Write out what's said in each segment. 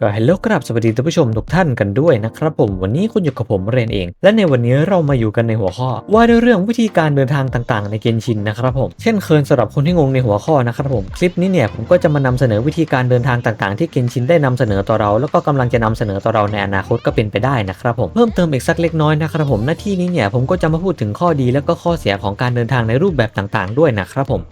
ก็ฮัลโหลครับสวัสดีท่านผู้ชมทุกท่านกันด้วยนะครับผมวันนี้คุณอยู่กับผมเรนเอง และในวันนี้เรามาอยู่กันในหัวข้อ ว่าด้วยเรื่องวิธีการเดินทางต่างๆ ในเกนชินนะครับผมเช่นเคยสำหรับคนที่งงในหัวข้อนะครับผมคลิปนี้เนี่ยผมก็จะมานำเสนอวิธีการเดินทางต่างๆ ที่เกนชินได้นำเสนอต่อเรา แล้วก็กำลังจะนำเสนอต่อเราในอนาคตก็เป็นไปได้นะครับผมเพิ่มเติมอีกสักเล็กน้อยนะครับผมหน้าที่นี้เนี่ยผมก็จะมาพูดถึงข้อดีแล้วก็ข้อเสียของการเดินทางในรูปแบบต่างๆ ด้วยนะครับผม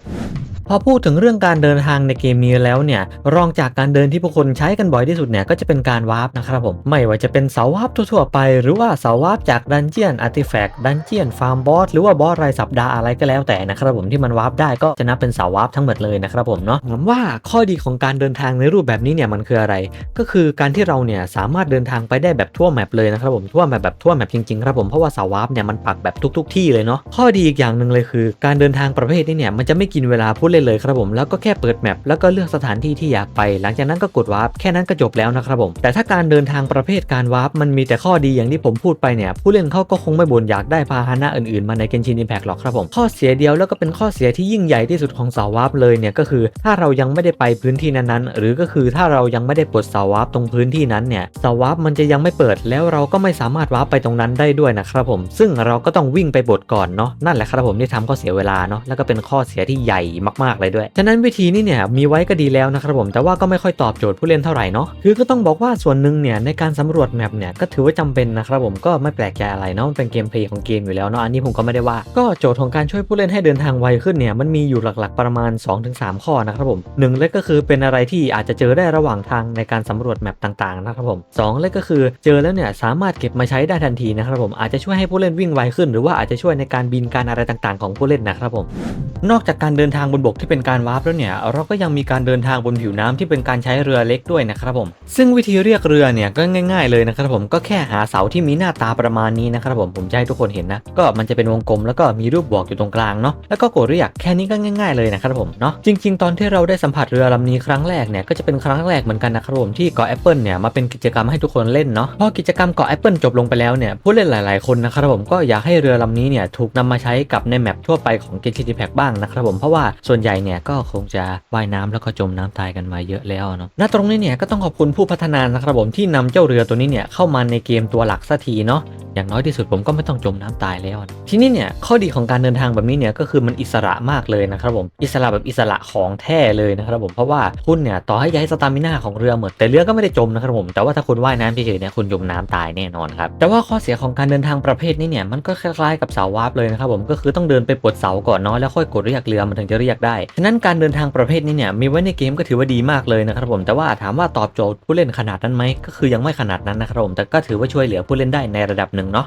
พอพูดถึงเรื่องการเดินทางในเกมนี้แล้วเนี่ยรองจากการเดินที่ผู้คนใช้กันบ่อยที่สุดเนี่ยก็จะเป็นการวาร์ปนะครับผมไม่ว่าจะเป็นเสาวาร์ปทั่วๆไป หรือว่าเสาวาร์ปจากดันเจียนอาร์ติแฟกต์ดันเจียนฟาร์มบอสหรือว่าบอสรายสัปดาห์อะไรก็แล้วแต่นะครับผมที่มันวาร์ปได้ก็จะนับเป็นเสาวาร์ปทั้งหมดเลยนะครับผมเนาะผมว่าข้อดีของการเดินทางในรูปแบบนี้เนี่ยมันคืออะไร ก็คือการที่เราเนี่ยสามารถเดินทางไปได้แบบทั่วแมปเลยนะครับผมทั่วแมปแบบทั่วแมปจริงๆครับผมเพราะว่าเสาวาร์ปเนี่ยมันปักแบบทุก ๆ ที่เลยเนาะข้อดีอีกอย่างหนึ่งเลยคือ การเดินทางประเภทนี้เนี่ยมันจะไม่กินเวลาผู้เล่นเลยครับผมแล้วก็แค่เปิดแมปแล้วก็เลือกสถานที่ที่อยากไป หลังจากนั้นก็กดวาร์ปแค่นั้นก็จบแล้วนะครับผมแต่ถ้าการเดินทางประเภทการวาร์ปมันมีแต่ข้อดีอย่างที่ผมพูดไปเนี่ยผู้เล่นเขาก็คงไม่บ่นอยากได้พาหนะอื่นๆมาในเกนชินอิมแพกหรอกครับผมข้อเสียเดียวแล้วก็เป็นข้อเสียที่ยิ่งใหญ่ที่สุดของเสาวาร์ปเลยเนี่ยก็คือถ้าเรายังไม่ได้ไปพื้นที่นั้นๆ หรือก็คือถ้าเรายังไม่ได้ปลดเสาวาร์ปตรงพื้นที่นั้นเนี่ยเสาวาร์ปมันจะยังไม่เปิดแล้วเราก็ไม่สามารถวาร์ปไปตรงนั้นได้ด้วยนะครับผม ซึ่งเราก็ต้องวิ่งไปบดก่อนเนาะนั่นแหละครับผมที่ทำก็เสียเวลาเนาะแล้วก็เป็นข้อเสียที่ใหญ่มากๆเลยด้วย ฉะนั้นวิธีนี้เนี่ยมีไว้ก็ดีแล้วนะครับผมแต่ว่าก็ไม่ค่อยตอบโจทย์ผู้เล่นเท่าไหร่เนาะคือก็ต้องบอกว่าส่วนหนึ่งเนี่ยในการสำรวจแมปเนี่ยก็ถือว่าจำเป็นนะครับผมก็ไม่แปลกใจอะไรเนาะมันเป็นเกมเพลย์ของเกมอยู่แล้วเนาะอันนี้ผมก็ไม่ได้ว่า ก็โจทย์ของการช่วยผู้เล่นให้เดินทางไวขึ้นเนี่ยมันมีอยู่หลักๆประมาณ 2-3 ข้อนะครับผมหนึ่งเลยก็คือเป็นอะไรที่อาจจะเจอได้ระหว่างทางในการสำรวจแมปต่างๆนะครับผมสองเลยก็คือเจอแล้วเนี่ยสามารถเก็บมาใช้ได้ทันทีนะครับผมอาจจะช่วยให้ผู้เล่นวิ่งไวขึ้น หรือว่าอาจจะช่วยในการบินการอะไรต่างๆ ของผู้เล่นนะครับผมนอกจากการเดินทางบนบกที่เป็นการวาร์ปแล้วเนี่ย เราก็ยังมีการเดินทางบนผิวน้ำที่เป็นการใช้เรือเล็กด้วยนะครับผม ซึ่งวิธีเรียกเรือเนี่ยก็ง่าย ๆเลยนะครับผมก็แค่หาเสาที่มีหน้าตาประมาณนี้นะครับผมผมจะให้ทุกคนเห็นนะ ก็มันจะเป็นวงกลมแล้วก็มีรูปบวกอยู่ตรงกลางเนาะแล้วก็กดเรียกแค่นี้ก็ง่าย ๆเลยนะครับผมเนาะจริง ๆ ตอนที่เราได้สัมผัสเรือลำนี้ครั้งแรกเนี่ยก็จะเป็นครั้งแรกเหมือนกันนะครับผมที่เกาะแอปเปิลเนี่ยมาเป็นกิจกรรมให้ทุกคนเล่นเนาะพอกิจกรรมเกาะแอปเปิลจบลงไปแล้วเนี่ยผู้เล่นหลาย ๆคนนะครับผมก็อยากให้เรือลำนี้เนี่ยถูกนำมาใช้กับในแมปทั่วไปของเกมชินแพกบ้างนะครับผมเพราะว่าส่วนใหญ่เนี่ยก็คงจะว่ายน้ำแล้วก็จมน้ำตายกันมาเยอะแล้วเนาะณตรงนี้เนี่ยก็ต้องขอบคุณผู้พัฒนานะครับผมที่นำเจ้าเรือตัวนี้เนี่ยเข้ามาในเกมตัวหลักสักทีเนาะอย่างน้อยที่สุดผมก็ไม่ต้องจมน้ำตายแล้ว ทีนี้เนี่ยข้อดีของการเดินทางแบบนี้เนี่ยก็คือมันอิสระมากเลยนะครับผมอิสระแบบอิสระของแท้เลยนะครับผมเพราะว่าคุณเนี่ยต่อให้ย้ายสตามิน่าของเรือหมดแต่เรือก็ไม่ได้จมนะครับผมแต่ว่าถ้าคุณว่ายน้ำเฉยๆเนี่ยคุณจมน้ำตายแน่นอนครับแต่ว่าข้อเสียของการเดินทางประเภทนี้เนี่ยมันก็คล้ายๆกับเสาวาร์ปเลยนะครับผมก็คือต้องเดินไปปลดเสาก่อนเนาะแล้วค่อยกดเรียกเรือมันถึงจะเรียกได้ฉะนั้นการเดินทางประเภทนี้เนี่ยมีไว้ในเกมก็ถือว่าดีมากเลยนะครับผมแต่ว่าถามว่าตอบโจทย์ผู้เล่นขนาดนั้นไหมก็คือยังไม่ขนาดนั้นนะครับผมแต่ก็ถือว่าช่วยเหลือผู้เล่นได้ในระดับหนึ่งึ่งเนาะ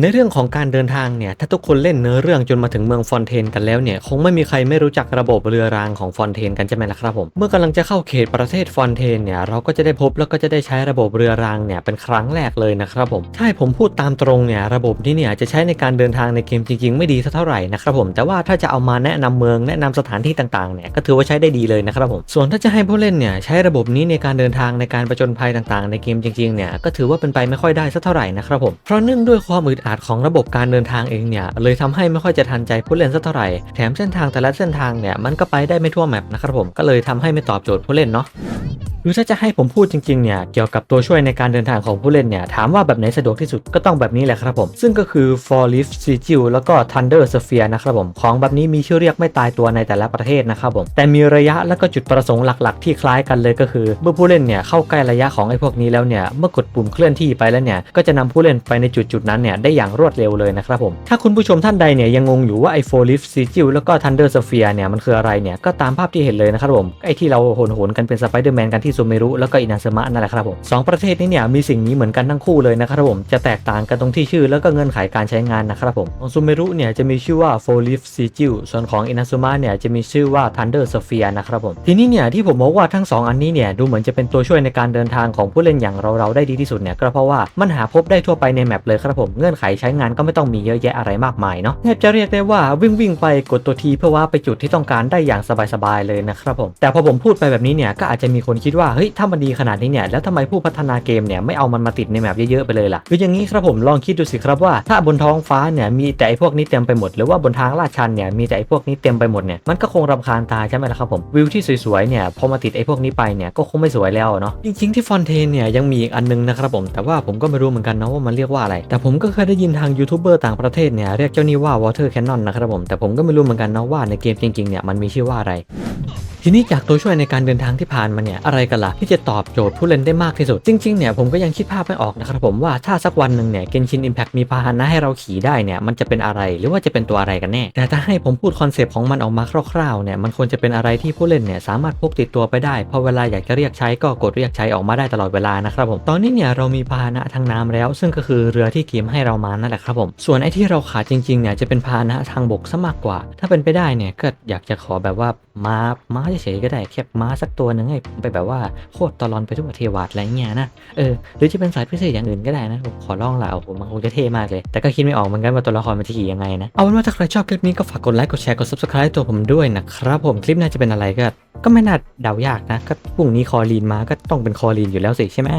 ในเรื่องของการเดินทางเนี่ยถ้าทุกคนเล่นเนื้อเรื่องจนมาถึงเมืองฟอนเทนกันแล้วเนี่ยคงไม่มีใครไม่รู้จักระบบเรือรางของฟอนเทนกันใช่ไหมล่ะครับผมเมื่อกำลังจะเข้าเขตประเทศฟอนเทนเนี่ยเราก็จะได้พบแล้วก็จะได้ใช้ระบบเรือรางเนี่ยเป็นครั้งแรกเลยนะครับผมใช่ผมพูดตามตรงเนี่ยระบบนี้เนี่ยจะใช้ในการเดินทางในเกมจริงๆ ไม่ดีสักเท่าไหร่นะครับผมแต่ว่าถ้าจะเอามาแนะนำเมืองแนะนำสถานที่ต่างๆเนี่ยก็ถือว่าใช้ได้ดีเลยนะครับผมส่วนถ้าจะให้ผู้เล่นเนี่ยใช้ระบบนี้ในการเดินทางในการประจนภัยต่างๆ ในเกมจริงๆเนี่ยก็ถือว่าเป็นไปไม่ค่อยได้สักเท่าไหร่นะครับผมเพราะเนื่องด้วยความอึดอัดของระบบการเดินทางเองเนี่ยเลยทำให้ไม่ค่อยจะทันใจผู้เล่นสักเท่าไหร่แถมเส้นทางแต่ละเส้นทางเนี่ยมันก็ไปได้ไม่ทั่วแมปนะครับผมก็เลยทำให้ไม่ตอบโจทย์ผู้เล่นเนาะหรือถ้าจะให้ผมพูดจริงๆเนี่ยเกี่ยวกับตัวช่วยในการเดินทางของผู้เล่นเนี่ยถามว่าแบบไหนสะดวกที่สุดก็ต้องแบบนี้แหละครับผม ซึ่งก็คือ For Lift Sigil แล้วก็ Thunder Sphere นะครับผม ของแบบนี้มีชื่อเรียกไม่ตายตัวในแต่ละประเทศนะครับผม แต่มีระยะและก็จุดประสงค์หลักๆ ที่คล้ายกันเลยก็คือ เมื่อผู้เล่นเนี่ยเข้าใกล้ระยะของไอ้พวกนี้แล้วเนี่ยเมื่อกดปุ่มเคลื่อนที่ไปแล้วเนี่ยก็จะนำผู้เล่นไปในจุดจุดๆนั้นเนี่ยได้อย่างรวดเร็วเลยนะครับผม ถ้าคุณผู้ชมท่านใดเนี่ยยังงงอยู่ว่าไอ้ For Lift Sigil แล้วก็ Thunder Sphere เนี่ยมันคืออะไรเนี่ยก็ตามภาพที่เห็นเลยนะครับผมไอที่เราโหนๆกันเป็นสไปเดอร์แมนกันที่ซูเมรุแล้วก็อินาซึมะนั่นแหละครับผมสองประเทศนี้เนี่ยมีสิ่งนี้เหมือนกันทั้งคู่เลยนะครับผมจะแตกต่างกันตรงที่ชื่อแล้วก็เงื่อนไขการใช้งานนะครับผมของซูเมรุเนี่ยจะมีชื่อว่า Four Leaf Sigil ส่วนของอินาซึมะเนี่ยจะมีชื่อว่า Thunder Sphere นะครับผมทีนี้เนี่ยที่ผมบอกว่าทั้งสองอันนี้เนี่ยดูเหมือนจะเป็นตัวช่วยในการเดินทางของผู้เล่นอย่างเราๆได้ดีที่สุดเนี่ยก็เพราะว่ามันหาพบได้ทั่วไปในแมปเลยครับผมเงื่อนไขยใช้งานก็ไม่ต้องมีเยอะแยะอะไรมากมายเนาะแทบจะเรียกได้ว่าวิ่งวิ่งไปกดตัวทีเพื่อว่าไปจุดที่ต้องการได้อย่างสบายๆเลยนะครับผม แต่พอผมพูดไปแบบนี้เนี่ยก็อาจจะมีคนคิดว่าเฮ้ยถ้ามันดีขนาดนี้เนี่ยแล้วทำไมผู้พัฒนาเกมเนี่ยไม่เอามันมาติดในแมปเยอะๆไปเลยล่ะคืออย่างนี้ครับผมลองคิดดูสิครับว่าถ้าบนท้องฟ้าเนี่ยมีแต่ไอพวกนี้เต็มไปหมดหรือว่าบนทางลาดชันเนี่ยมีแต่ไอพวกนี้เต็มไปหมดเนี่ยมันก็คงรำคาญตาใช่ไหมล่ะครับผมวิวที่สวยๆเนี่ยพอมาติดไอ้พวกนี้ไปเนี่ยก็คงไม่สวยแล้วเนาะจริงๆที่ฟอนเทนเนี่ยยังมีอีกอันนึงนะครับผมแต่ว่าผมก็ไม่รู้เหมือนกันนะว่ามันเรียกว่าอะไร แต่ผมก็เคยได้ยินทางยูทูบเบอร์ต่างประเทศเนี่ยเรียกเจ้านี่ว่า water cannon นะครับผมแต่ผมก็ไม่รู้เหมือนกันนะว่าในเกมจริงๆเนี่ยมันมีชื่อว่าอะไร ทีนี้จากตัวช่วยในการเดินทางที่ผ่านมาเนี่ยอะไรกันล่ะที่จะตอบโจทย์ผู้เล่นได้มากที่สุด จริงๆเนี่ยผมก็ยังคิดภาพไม่ออกนะครับผมว่าถ้าสักวันหนึ่งเนี่ยเกนชินอิมแพ t มีพาหนะให้เราขี่ได้เนี่ยมันจะเป็นอะไรหรือว่าจะเป็นตัวอะไรกันแน่แต่ถ้าให้ผมพูดคอนเซปต์ของมันออกมาคร่าวๆเนี่ยมันควรจะเป็นอะไรที่ผู้เล่นเนี่ยสามารถพกติดตัวไปได้พอเวลาอยากจะเรียกใช้ก็กดเรียกใช้ออกมาได้ตลอดเวลานะครับผมตอนนี้เนี่ยเรามีพาหนะทางน้ำแล้ว ซึ่งก็คือเรือที่เกมให้เรามานั่นแหละครับผมส่วนไอ้ที่เราขาดจริงๆเนี่ยจะเป็นพาหนะทางบกซะมากกว่า ถ้าเป็นไปได้เนี่ยก็อยากจะขอแบบว่าม้าม้าเฉยๆก็ได้แคบม้าสักตัวหนึ่งให้ไปแบบว่าโคตรตลอนไปทั่วเทวาดอะไรเงี้ยนะเออหรือจะเป็นสายพิเศษอย่างอื่นก็ได้นะผมขอลองละโอ้โหมันคงจะเท่มากเลย แต่ก็คิดไม่ออกเหมือนกันว่าตัวละครมันจะขี่ยังไงนะเอาเป็นว่าถ้าใครชอบคลิปนี้ก็ฝากกดไลค์กดแชร์กด subscribe ตัวผมด้วยนะครับผมคลิปหน่าจะเป็นอะไรก็ก็ไม่น่าเดายากนะก็พรุ่งนี้คอลีนมาก็ต้องเป็นคอลีนอยู่แล้วสิใช่ไหม